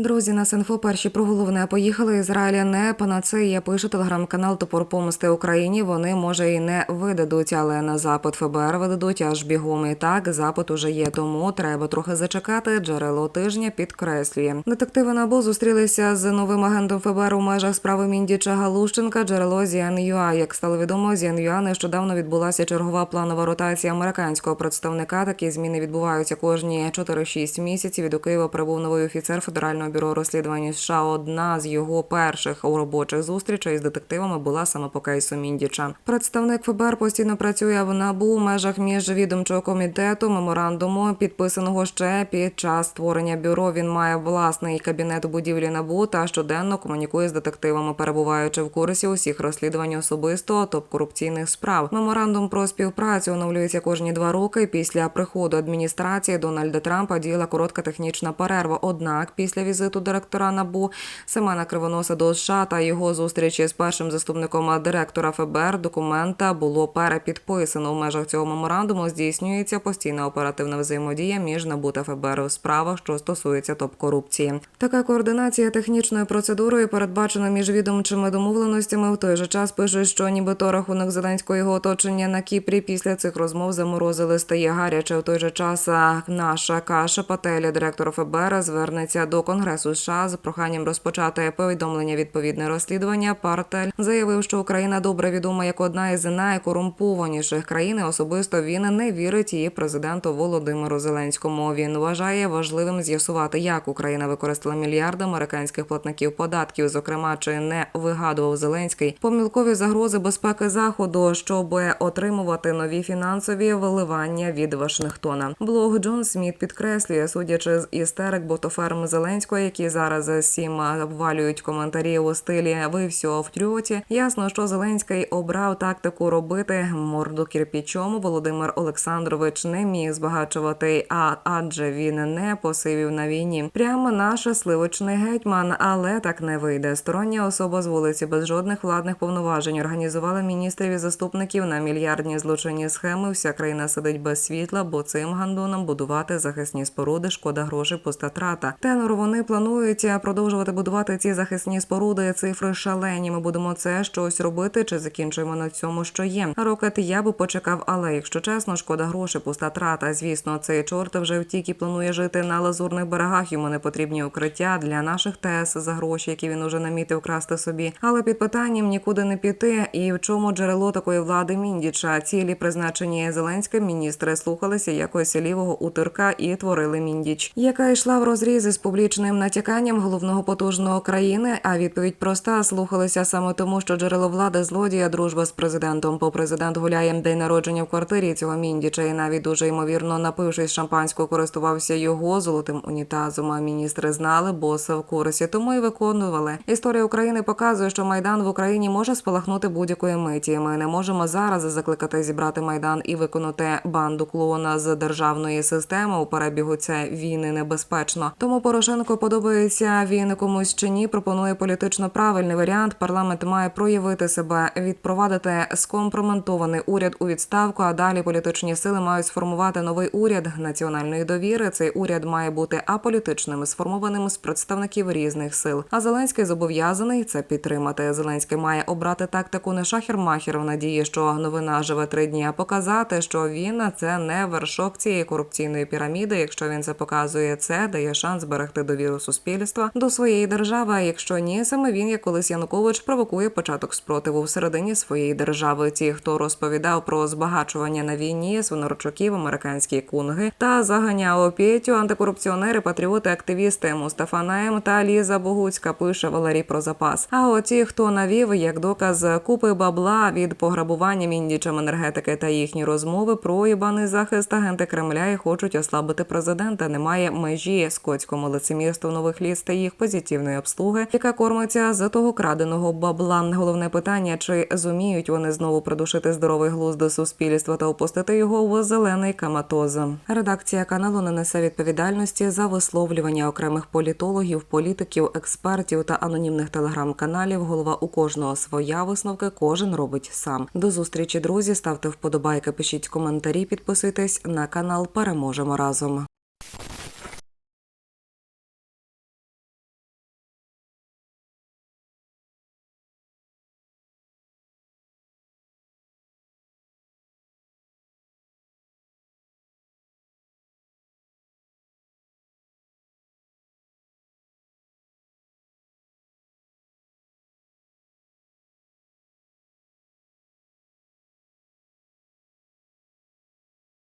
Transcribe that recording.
Друзі, на Синфо перші про головне поїхали. Ізраїля не панацея. Пише телеграм-канал Топор помсти Україні. Вони може і не видадуть, але на запит ФБР видадуть аж бігом. І так запит уже є. Тому треба трохи зачекати. Джерело тижня підкреслює. Детективи НАБУ зустрілися з новим агентом ФБР у межах справи Міндіча Галущенка. Джерело ZNUA. Як стало відомо, ZNUA нещодавно відбулася чергова планова ротація американського представника. Такі зміни відбуваються кожні 4-6 місяців. І до Києва прибув новий офіцер федерального бюро розслідувань США. Одна з його перших у робочих зустрічей з детективами була саме по кейсу Міндіча. Представник ФБР постійно працює в НАБУ у межах міжвідомчого комітету меморандуму, підписаного ще під час створення бюро. Він має власний кабінет у будівлі НАБУ та щоденно комунікує з детективами, перебуваючи в курсі усіх розслідувань особисто топ корупційних справ. Меморандум про співпрацю оновлюється кожні два роки. Після приходу адміністрації Дональда Трампа діяла коротка технічна перерва. Однак, після візиту директора НАБУ Семена Кривоноса до США та його зустрічі з першим заступником директора ФБР документа було перепідписано. В межах цього меморандуму здійснюється постійна оперативна взаємодія між НАБУ та ФБР у справах, що стосуються топ-корупції. Така координація технічною процедурою передбачена міжвідомчими домовленостями. В той же час пишуть, що нібито рахунок Зеленського його оточення на Кіпрі після цих розмов заморозили стає гаряче. В той же час наша каша Пателя, директор ФБР, звернеться до Конгресу США з проханням розпочати повідомлення відповідне розслідування. Партель заявив, що Україна добре відома як одна із найкорумпованіших країн. і Особисто він не вірить її президенту Володимиру Зеленському. Він вважає важливим з'ясувати, як Україна використала мільярди американських платників податків, зокрема чи не вигадував Зеленський помилкові загрози безпеки заходу, щоб отримувати нові фінансові виливання від Вашингтона. Блог Джон Сміт підкреслює, судячи з істерик ботоферм Зеленського, які зараз всім обвалюють коментарі у стилі Ви все в трьоті. Ясно, що Зеленський обрав тактику робити морду кирпічом. Володимир Олександрович не міг збагачувати, а адже він не посивів на війні. Прямо наш сливочний гетьман, але так не вийде. Стороння особа з вулиці без жодних владних повноважень організувала міністрів і заступників на мільярдні злочинні схеми. Вся країна сидить без світла, бо цим гандонам будувати захисні споруди шкода грошей, пуста трата. Тенор вони планують продовжувати будувати ці захисні споруди. Цифри шалені. Ми будемо це щось робити чи закінчуємо на цьому, що є. Рокет я би почекав, але якщо чесно, шкода грошей, пуста трата. Звісно, цей чорт вже втік і планує жити на лазурних берегах. Йому не потрібні укриття для наших ТЕС за гроші, які він уже намітив красти собі. Але під питанням нікуди не піти. І в чому джерело такої влади Міндіча? Цілі призначені Зеленським міністри слухалися якось лівого утирка і творили міндіч, яка йшла в розріз із публічним натяканням головного потужного країни. А відповідь проста слухалися саме тому, що джерело влади злодія, дружба з президентом. Бо президент гуляє день народження в квартирі цього міндіча, і навіть дуже ймовірно, напившись шампанського, користувався його золотим унітазом. А міністри знали, боса в курсі, тому і виконували. Історія України показує, що майдан в Україні може спалахнути будь-якої миті. Ми не можемо зараз закликати зібрати майдан і виконати банду клоуна з державної системи. У перебігу це війни небезпечно. Тому Порошенко подобається він комусь чи ні. Пропонує політично правильний варіант. Парламент має проявити себе, відпровадити скомпроментований уряд у відставку. А далі політичні сили мають сформувати новий уряд національної довіри. Цей уряд має бути аполітичним, сформованим з представників різних сил. А Зеленський зобов'язаний це підтримати. Зеленський має обрати тактику не шахер-махер в надії, що новина живе три дні, а показати, що він це не вершок цієї корупційної піраміди. Якщо він це показує, це дає шанс зберегти довіру суспільства до своєї держави. А якщо ні, саме він, як колись Янукович, провокує початок спротиву всередині своєї держави. Ті, хто розповідав про збагачування на війні, свинорчуків, американські кунги та заганяв опєтю антикорупціонери, патріоти, активісти Мустафа Наєм та Ліза Богуцька пише Валерій про запас. А от ті, хто навів як доказ купи бабла від пограбування міндічем енергетики та їхні розмови про ібаний захист агенти Кремля і хочуть ослабити президента. Немає межі скотському лицемірству нових ліс та їх позитивної обслуги, яка кормиться з того краденого бабла. Головне питання: чи зуміють вони знову придушити здоровий глузд до суспільства та опустити його в зелений каматоз. Редакція каналу не несе відповідальності за висловлювання окремих політологів, політиків, експертів та анонімних телеграм-каналів. Голова у кожного своя висновки, кожен робить сам. До зустрічі, друзі. Ставте вподобайки, пишіть коментарі, підписуйтесь на канал. Переможемо разом.